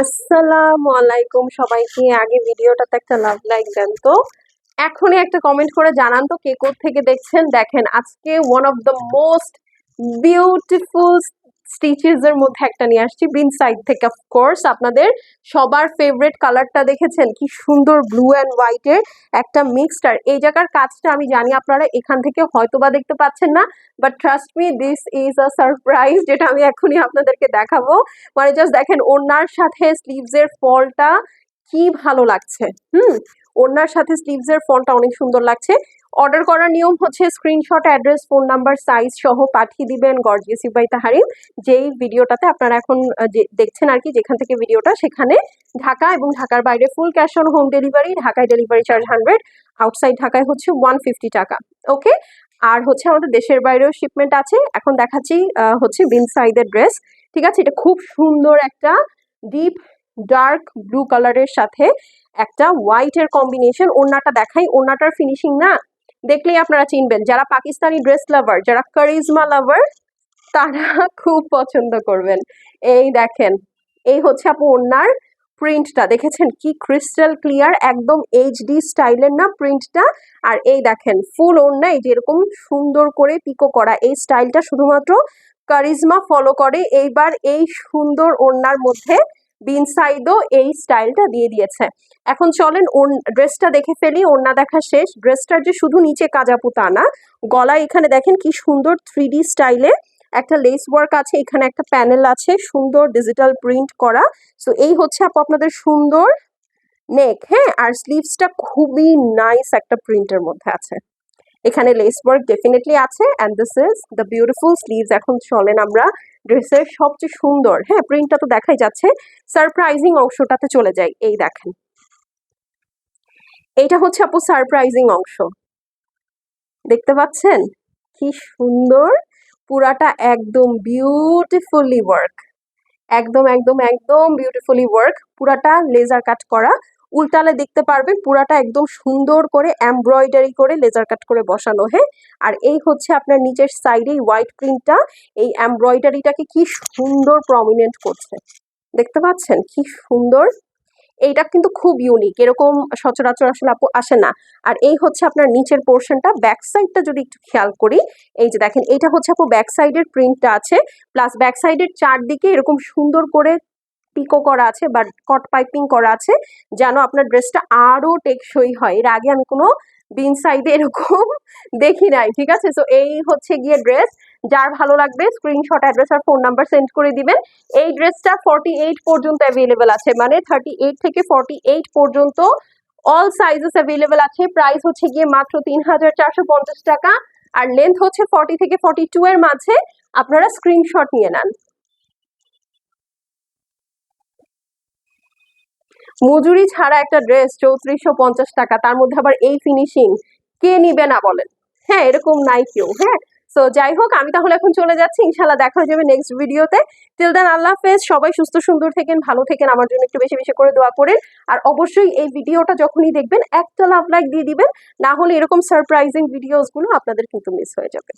আসসালামু আলাইকুম সবাইকে। আগে ভিডিওটাতে একটা লাভ লাইক দেন তো। এখনই একটা কমেন্ট করে জানান তো কে থেকে দেখছেন। দেখেন, আজকে one of the most beautiful stitches এর মধ্যে একটা নিয়ে আসছি বিন সাইড থেকে অফকোর্স আপনাদের সবার ফেভারিট কালারটা দেখেছেন? কি সুন্দর ব্লু অ্যান্ড হোয়াইটের একটা মিক্সড আর এই জায়গার কাজটা আমি জানি আপনারা এখান থেকে হয়তোবা দেখতে পাচ্ছেন না but trust me this is a surprise যেটা আমি এখনই আপনাদেরকে দেখাবো। মানে জাস্ট দেখেন ওনার সাথে স্লিভস এর ফলটা কি ভালো লাগছে, হুম? ওনার সাথে স্লিভস এর ফলটা অনেক সুন্দর লাগছে। অর্ডার করার নিয়ম হচ্ছে screenshot address phone number size সহ পাঠিয়ে দিবেন গর্জিয়াসি বাই তাহারিম যেই ভিডিওটাতে আপনারা এখন যে, দেখছেন আর কি, যেখান থেকে ভিডিওটা, সেখানে ঢাকা এবং ঢাকার বাইরে full cash on home delivery ঢাকায় ডেলিভারি চার্জ হান্ড্রেড আউটসাইড ঢাকায় হচ্ছে ওয়ান ফিফটি টাকা। ওকে আর হচ্ছে আমাদের দেশের বাইরেও শিপমেন্ট আছে। এখন দেখাচ্ছি হচ্ছে বিন সাইডের ড্রেস ঠিক আছে? এটা খুব সুন্দর একটা ডিপ ডার্ক ব্লু কালারের সাথে একটা হোয়াইটের কম্বিনেশন ওড়নাটা দেখাই। ওড়নাটার ফিনিশিং না, দেখলেই আপনারা চিনবেন। যারা পাকিস্তানি ড্রেস লাভার যারা কারিজমা লাভার তারা খুব পছন্দ করবেন। এই দেখেন, এই হচ্ছে আপু ওড়নার প্রিন্টটা দেখেছেন কি ক্রিস্টাল ক্লিয়ার একদম এইচডি স্টাইলের না প্রিন্টটা আর এই দেখেন ফুল ওড়না, এই যে এরকম সুন্দর করে পিকো করা এই স্টাইলটা শুধুমাত্র কারিজমা ফলো করে। এইবার এই সুন্দর ওড়নার মধ্যে বিন সাইডও এই স্টাইলটা দিয়ে দিয়েছে। এখন চলেন ওর ড্রেসটা দেখে ফেলি ওড়না দেখা শেষ। ড্রেসটার যে শুধু নিচে কাজাপু তা না গলা এখানে দেখেন কি সুন্দর থ্রি স্টাইলে একটা লেস ওয়ার্ক আছে, এখানে একটা প্যানেল আছে, সুন্দর ডিজিটাল প্রিন্ট করা। সো এই হচ্ছে আপু আপনাদের সুন্দর নেক হ্যাঁ? আর স্লিভসটা খুবই নাইস একটা প্রিন্টের মধ্যে আছে। এখানে লেস ওয়ার্ক ডেফিনেটলি আছে and this is the beautiful sleeves এখন চলেন আমরা ড্রেসের সবচেয়ে সুন্দর হ্যাঁ প্রিন্টটা তো দেখাই যাচ্ছে সারপ্রাইজিং অংশটাতে চলে যাই, এই দেখেন। এইটা হচ্ছে আপু সারপ্রাইজিং অংশ। দেখতে পাচ্ছেন? কি সুন্দর, পুরাটা একদম বিউটিফুলি ওয়ার্ক একদম একদম একদম বিউটিফুলি ওয়ার্ক পুরাটা লেজার কাট করা। উল্টালে দেখতে পারবেন পুরাটা একদম সুন্দর করে এমব্রয়ডারি করে লেজার কাট করে বসানো হ্যাঁ? আর এই হচ্ছে আপনার নিচের সাইডে হোয়াইট প্রিন্টটা এই এমব্রয়ডারিটাকে কি সুন্দর প্রমিনেন্ট করছে। দেখতে পাচ্ছেন? কি সুন্দর। এইটা কিন্তু খুব ইউনিক এরকম সচরাচর আসলে আপু আসে না। আর এই হচ্ছে আপনার নিচের পোর্শনটা ব্যাক সাইডটা যদি একটু খেয়াল করি, এই যে দেখেন, এইটা হচ্ছে আপু ব্যাক সাইডের প্রিন্টটা আছে প্লাস ব্যাক সাইডের চারদিকে এরকম সুন্দর করে পিকো করা আছে বা কট পাইপিং করা আছে, যেন আপনার ড্রেসটা আরও টেকসই হয়। এর আগে আমি কোনো বিন সাইডে এরকম দেখি নাই, ঠিক আছে? তো এই হচ্ছে গিয়ে ড্রেস যার ভালো লাগবে স্ক্রিনশট অ্যাড্রেস আর ফোন নাম্বার সেন্ড করে দিবেন। এই ড্রেসটা ফর্টি এইট পর্যন্ত অ্যাভেলেবেল আছে। মানে থার্টি এইট থেকে ফর্টি এইট পর্যন্ত অল সাইজেস অ্যাভেলেবেল আছে। প্রাইস হচ্ছে গিয়ে মাত্র তিন হাজার চারশো পঞ্চাশ টাকা। আর লেন্থ হচ্ছে ফর্টি থেকে ফর্টি টু এর মাঝে। আপনারা স্ক্রিনশট নিয়ে নেন। মজুরি ছাড়া একটা ড্রেস চৌত্রিশশো পঞ্চাশ টাকা, তার মধ্যে আবার এই ফিনিশিং কে নিবে না বলেন? হ্যাঁ এরকম নাই কেউ হ্যাঁ। সো যাই হোক, আমি তাহলে এখন চলে যাচ্ছি। ইনশাল্লাহ দেখা হয়ে যাবে নেক্সট ভিডিওতে টিল দেন আল্লাহ হাফেজ। সবাই সুস্থ, সুন্দর থেকেন, ভালো থেকেন। আমার জন্য একটু বেশি বেশি করে দোয়া করেন আর অবশ্যই এই ভিডিওটা যখনই দেখবেন, একটা লাভ লাইক দিয়ে দিবেন। না হলে এরকম সারপ্রাইজিং ভিডিওসগুলো আপনাদের কিন্তু মিস হয়ে যাবে।